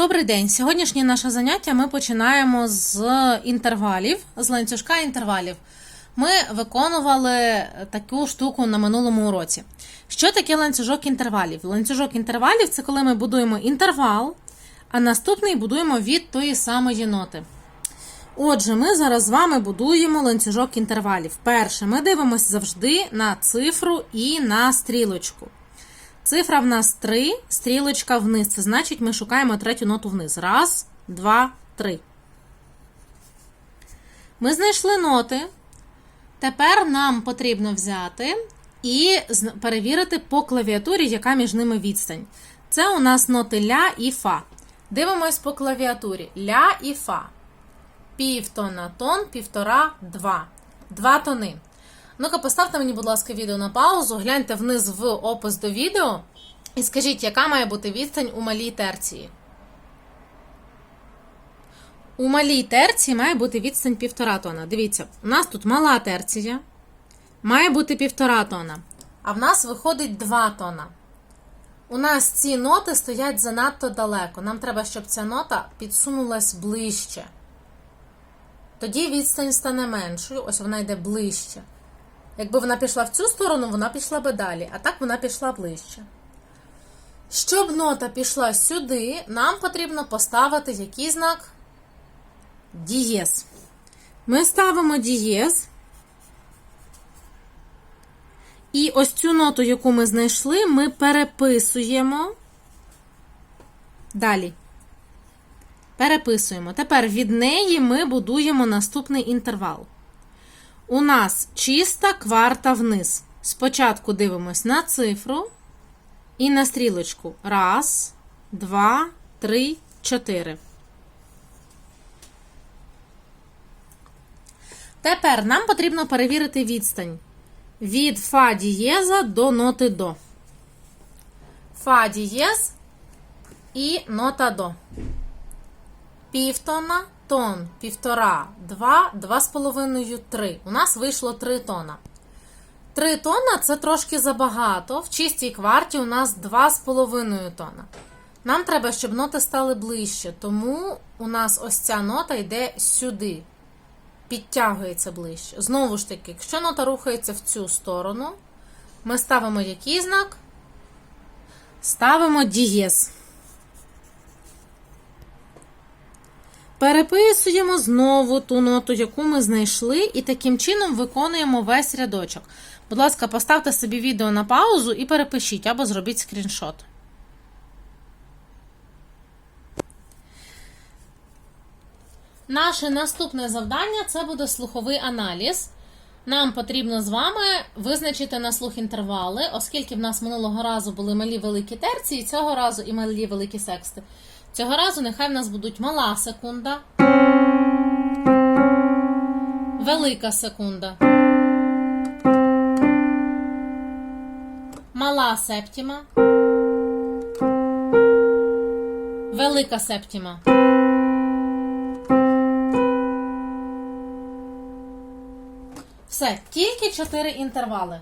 Добрий день. Сьогоднішнє наше заняття ми починаємо з інтервалів, з ланцюжка інтервалів. Ми виконували таку штуку на минулому уроці. Що таке ланцюжок інтервалів? Ланцюжок інтервалів це коли ми будуємо інтервал, а наступний будуємо від тої самої ноти. Отже, ми зараз з вами будуємо ланцюжок інтервалів. Перше, ми дивимося завжди на цифру і на стрілочку. Цифра в нас 3, стрілочка вниз. Це значить, ми шукаємо третю ноту вниз. Раз, два, три. Ми знайшли ноти. Тепер нам потрібно взяти і перевірити по клавіатурі, яка між ними відстань. Це у нас ноти ля і фа. Дивимось по клавіатурі. Ля і фа. Півтона, тон, півтора, два. Два тони. Ну-ка, поставте мені, будь ласка, відео на паузу, гляньте вниз в опис до відео і скажіть, яка має бути відстань у малій терції. У малій терції має бути відстань півтора тона. Дивіться, у нас тут мала терція, має бути півтора тона, а в нас виходить 2 тона. У нас ці ноти стоять занадто далеко. Нам треба, щоб ця нота підсунулась ближче. Тоді відстань стане меншою, ось вона йде ближче. Якби вона пішла в цю сторону, вона пішла би далі, а так вона пішла ближче. Щоб нота пішла сюди, нам потрібно поставити який знак? Дієз. Ми ставимо дієз. І ось цю ноту, яку ми знайшли, ми переписуємо. Далі. Переписуємо. Тепер від неї ми будуємо наступний інтервал. У нас чиста кварта вниз. Спочатку дивимось на цифру і на стрілочку. Раз, два, три, чотири. Тепер нам потрібно перевірити відстань від фа дієза до ноти до. Фа дієз і нота до. Півтона, тон, півтора, два, два з половиною, три. У нас вийшло три тона. Три тона це трошки забагато. В чистій кварті у нас два з половиною тона. Нам треба, щоб ноти стали ближче, тому у нас ось ця нота йде сюди. Підтягується ближче. Знову ж таки, якщо нота рухається в цю сторону, ми ставимо який знак? Ставимо дієз. Переписуємо знову ту ноту, яку ми знайшли, і таким чином виконуємо весь рядочок. Будь ласка, поставте собі відео на паузу і перепишіть або зробіть скріншот. Наше наступне завдання це буде слуховий аналіз. Нам потрібно з вами визначити на слух інтервали, оскільки в нас минулого разу були малі великі терції, цього разу і малі великі сексти. Цього разу нехай в нас будуть мала секунда, велика секунда, мала септіма, велика септіма. Все, тільки 4 інтервали.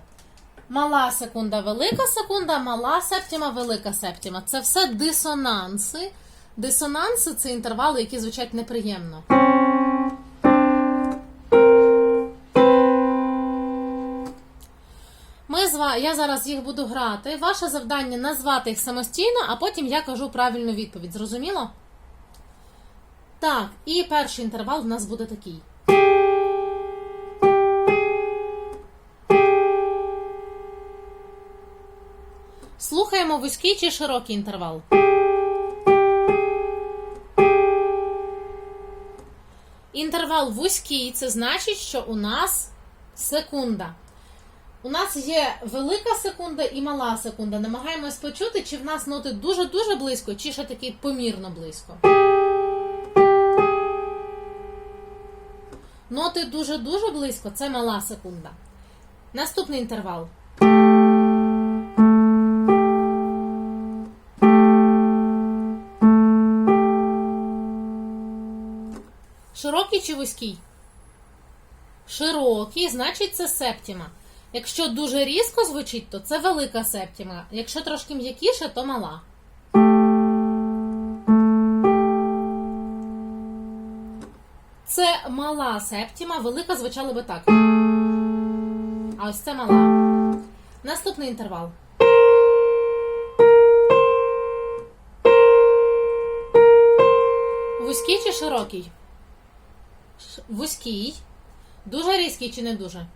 Мала секунда, велика секунда, мала септіма, велика септіма. Це все дисонанси. Дисонанси це інтервали, які звучать неприємно. Ми Я зараз їх буду грати. Ваше завдання назвати їх самостійно, а потім я кажу правильну відповідь. Зрозуміло? Так, і перший інтервал в нас буде такий. Слухаємо вузький чи широкий інтервал. Інтервал вузький це значить, що у нас секунда. У нас є велика секунда і мала секунда. Намагаємось почути, чи в нас ноти дуже-дуже близько, чи ще таки помірно близько. Ноти дуже-дуже близько це мала секунда. Наступний інтервал. Широкий чи вузький? Широкий, значить, це септіма. Якщо дуже різко звучить, то це велика септіма. Якщо трошки м'якіше, то мала. Це мала септіма, велика звучала би так. А ось це мала. Наступний інтервал. Вузький чи широкий? Вузький. Дуже різкий чи не дуже?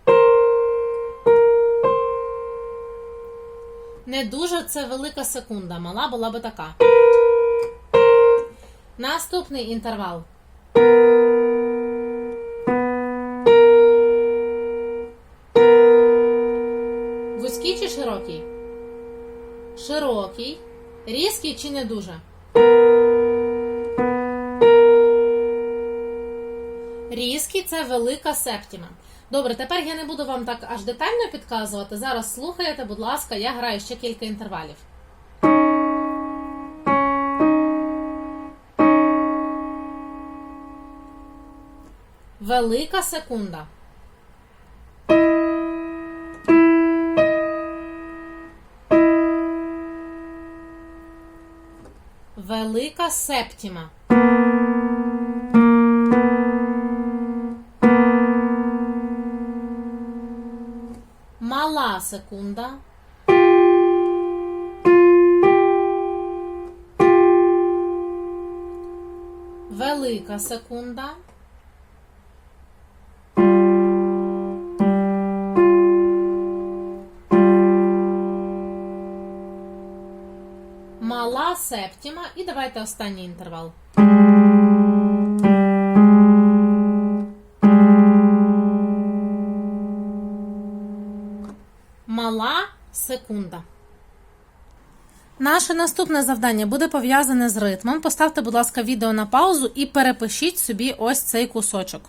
Не дуже це велика секунда. Мала була би така. Наступний інтервал. Вузький чи широкий? Широкий. Різкий чи не дуже? Різкий це велика септіма. Добре, тепер я не буду вам так аж детально підказувати. Зараз слухаєте, будь ласка, я граю ще кілька інтервалів. Велика секунда. Велика септіма. секунда. Велика секунда. Мала септіма. І давайте останній інтервал. Секунда. Наше наступне завдання буде пов'язане з ритмом. Поставте, будь ласка, відео на паузу і перепишіть собі ось цей кусочок.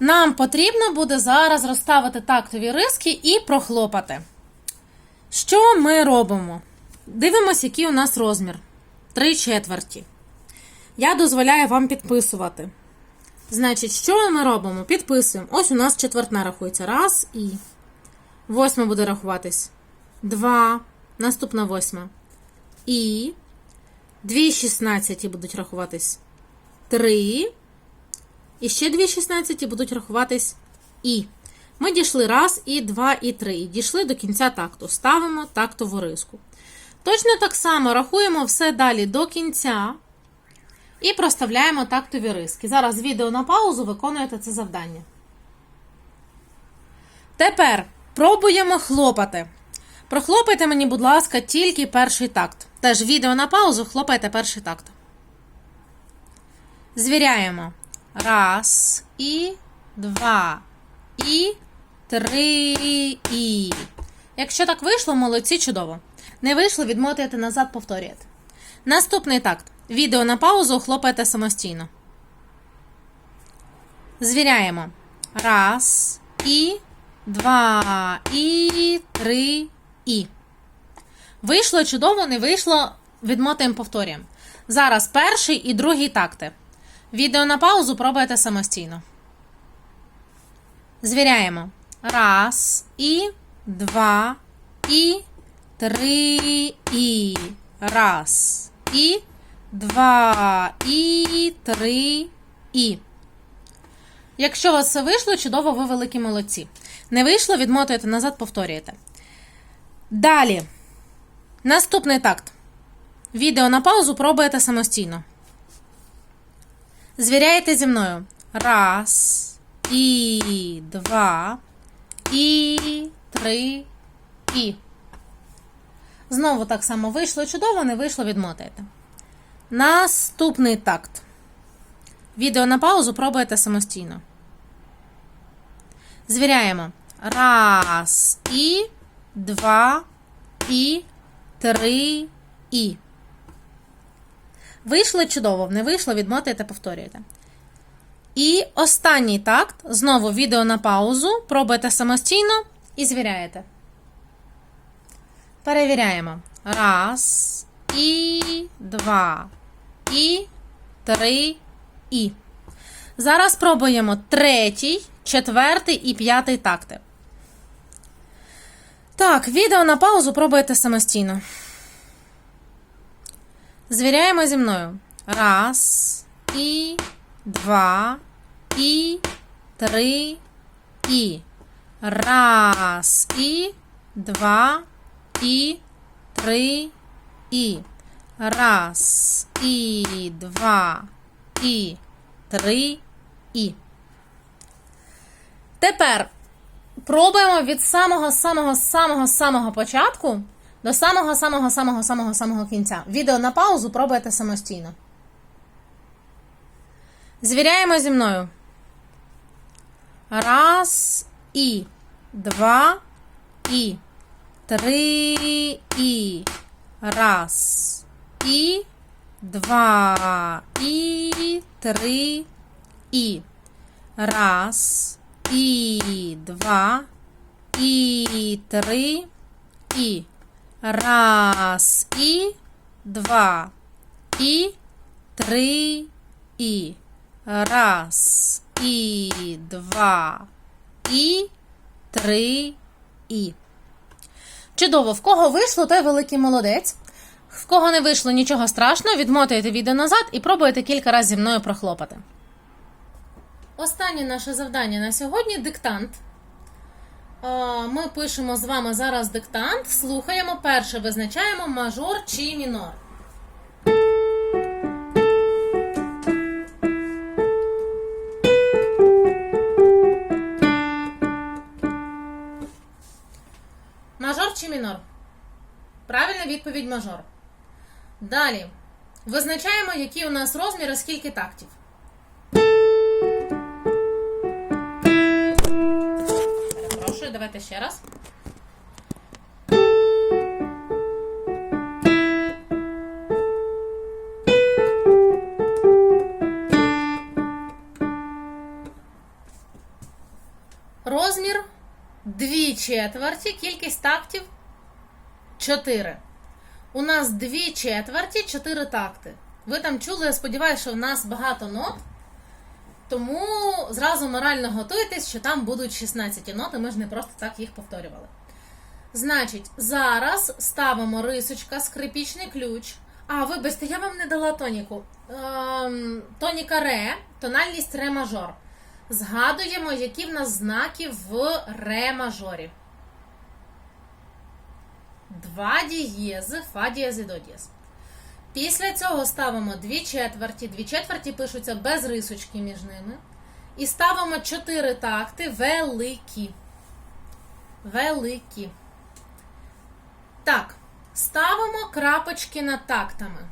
Нам потрібно буде зараз розставити тактові риски і прохлопати. Що ми робимо? Дивимося, який у нас розмір. Три четверті. Я дозволяю вам підписувати. Значить, що ми робимо? Підписуємо. Ось у нас четвертна рахується. Раз і. Восьма буде рахуватись. Два. Наступна восьма. І. Дві шістнадцяті будуть рахуватись. Три. І ще дві шістнадцяті будуть рахуватись І. Ми дійшли раз, і два, і три. І дійшли до кінця такту. Ставимо тактову риску. Точно так само рахуємо все далі до кінця. І проставляємо тактові риски. Зараз відео на паузу виконуєте це завдання. Тепер пробуємо хлопати. Прохлопайте мені, будь ласка, тільки перший такт. Теж відео на паузу, хлопайте перший такт. Звіряємо. Раз, і, два, і, три, і. Якщо так вийшло, молодці, чудово. Не вийшло, відмотуєте назад, повторюєте. Наступний такт. Відео на паузу хлопаєте самостійно. Звіряємо. Раз, і, два, і, три, і. Вийшло чудово, не вийшло. Відмотуємо, повторюємо. Зараз перший і другий такти. Відео на паузу пробуєте самостійно. Звіряємо. Раз, і, два, і, три, і. Раз, і, два, і, три, і. Якщо у вас все вийшло, чудово, ви великі молодці. Не вийшло, відмотуєте назад, повторюєте. Далі. Наступний такт. Відео на паузу пробуєте самостійно. Звіряєте зі мною. Раз, і два, і три, і. Знову так само вийшло чудово, не вийшло, відмотаєте. Наступний такт. Відео на паузу пробуєте самостійно. Звіряємо. Раз, і, два, і, три, і. Вийшло чудово, не вийшло, відмотуєте, повторюєте. І останній такт. Знову відео на паузу. Пробуєте самостійно і звіряєте. Перевіряємо. Раз, і, два, і, три, і. Зараз пробуємо третій, четвертий і п'ятий такти. Так, відео на паузу пробуєте самостійно. Звіряємо зі мною. Раз, і, два, і, три, і. Раз, і, два, і, три, і. Раз, і, два, і, три, і. Тепер пробуємо від самого самого самого самого початку до самого самого самого самого самого кінця. Відео на паузу пробуйте самостійно. Звіряємо зі мною. Раз. І. Два. І. Три. І раз. І два. І три. І раз. І два. І три. І раз. І два. І три. І раз. І два. І три. І. Чудово, в кого вийшло, той великий молодець. В кого не вийшло нічого страшного, відмотуєте відео назад і пробуєте кілька разів зі мною прохлопати. Останнє наше завдання на сьогодні диктант. Ми пишемо з вами зараз диктант, слухаємо перше, визначаємо мажор чи мінор. Мажор чи мінор? Правильна відповідь мажор. Далі. Визначаємо, які у нас розміри, скільки тактів. Перепрошую, давайте ще раз. Четверті, кількість тактів 4. У нас 2 четверті, 4 такти. Ви там чули, я сподіваюся, що в нас багато нот. Тому зразу морально готуйтесь, що там будуть 16 ноти, ми ж не просто так їх повторювали. Значить, зараз ставимо рисочка, скрипічний ключ. А, вибачте, я вам не дала тоніку. Ем, тоніка ре, тональність ре мажор. Згадуємо, які в нас знаки в ре мажорі. Два дієзи, фа дієз і до дієз. Після цього ставимо дві четверті. Дві четверті пишуться без рисочки між ними. І ставимо чотири такти великі. Великі. Так, ставимо крапочки над тактами.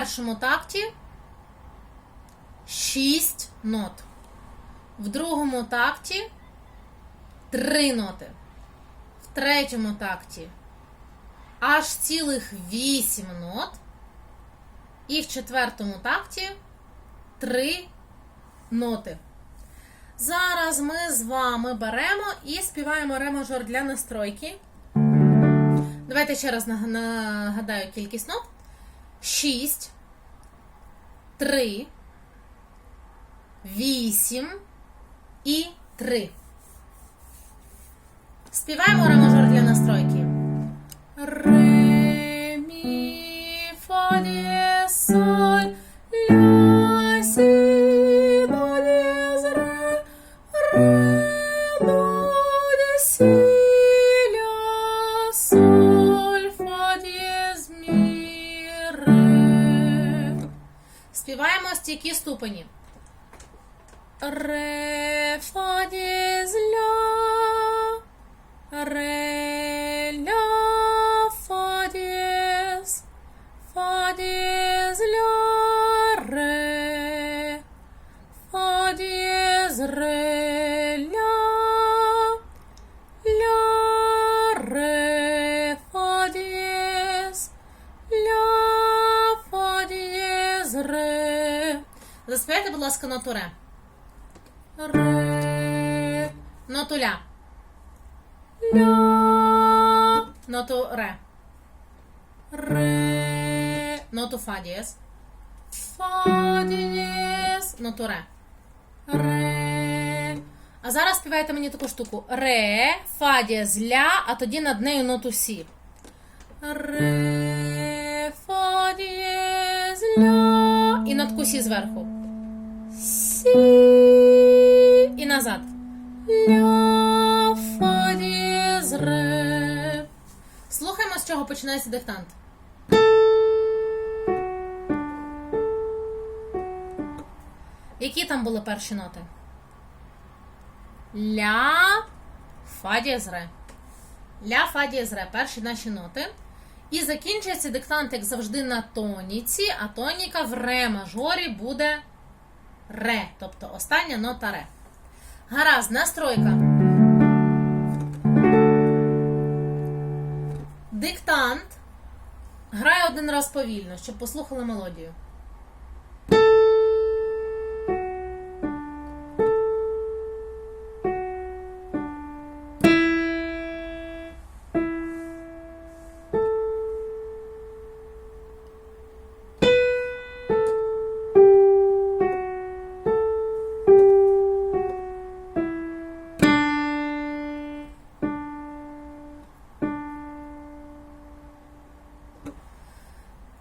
Першому такті 6 нот. В другому такті 3 ноти. В третьому такті аж цілих 8 нот. І в четвертому такті 3 ноти. Зараз ми з вами беремо і співаємо ре мажор для настройки. Давайте ще раз нагадаю кількість нот. 6, 3, 8 і 3. Співаємо ремажор для настройки. Ре, мі, фа, дієз, соль, Співаємо стійкі ступені. Ре, фа, дізля, ре, ласка, ноту ре. Ре. Ноту ля. Ля. Ноту ре. Ре. Ноту фа дієс. Фа дієс. Ноту ре. Ре. А зараз співайте мені таку штуку. Ре, фа дієс, ля, а тоді над нею ноту сі. Ре, фа дієс, ля. І нотку сі зверху. Сі. І назад. Ля, фа дієс, ре. Слухаємо, з чого починається диктант. Які там були перші ноти? Ля, фа дієз, ре. Ля, фа дієз, ре. Перші наші ноти. І закінчується диктант, як завжди, на тоніці, а тоніка в ре мажорі буде ре. Тобто остання нота ре. Гаразд, настройка. Диктант. Грає один раз повільно, щоб послухали мелодію.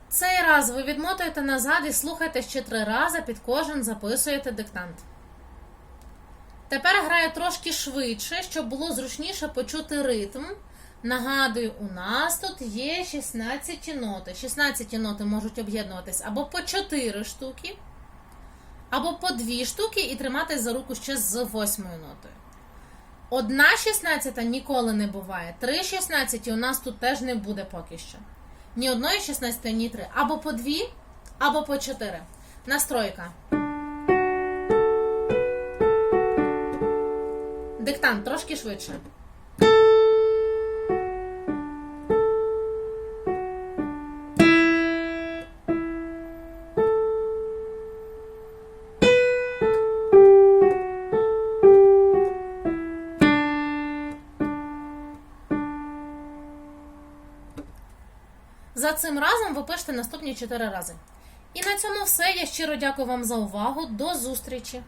Цей раз ви відмотуєте назад і слухайте ще три рази, під кожен записуєте диктант. Тепер граю трошки швидше, щоб було зручніше почути ритм. Нагадую, у нас тут є 16 ноти. 16 ноти можуть об'єднуватись або по 4 штуки, або по 2 штуки і триматись за руку ще з 8 нотою. Одна 16 ніколи не буває. Три 16 у нас тут теж не буде поки що. Ні одної 16, ні три. Або по дві, або по чотири. Настройка. Диктант трошки швидше. Цим разом ви пишете наступні 4 рази. І на цьому все. Я щиро дякую вам за увагу. До зустрічі!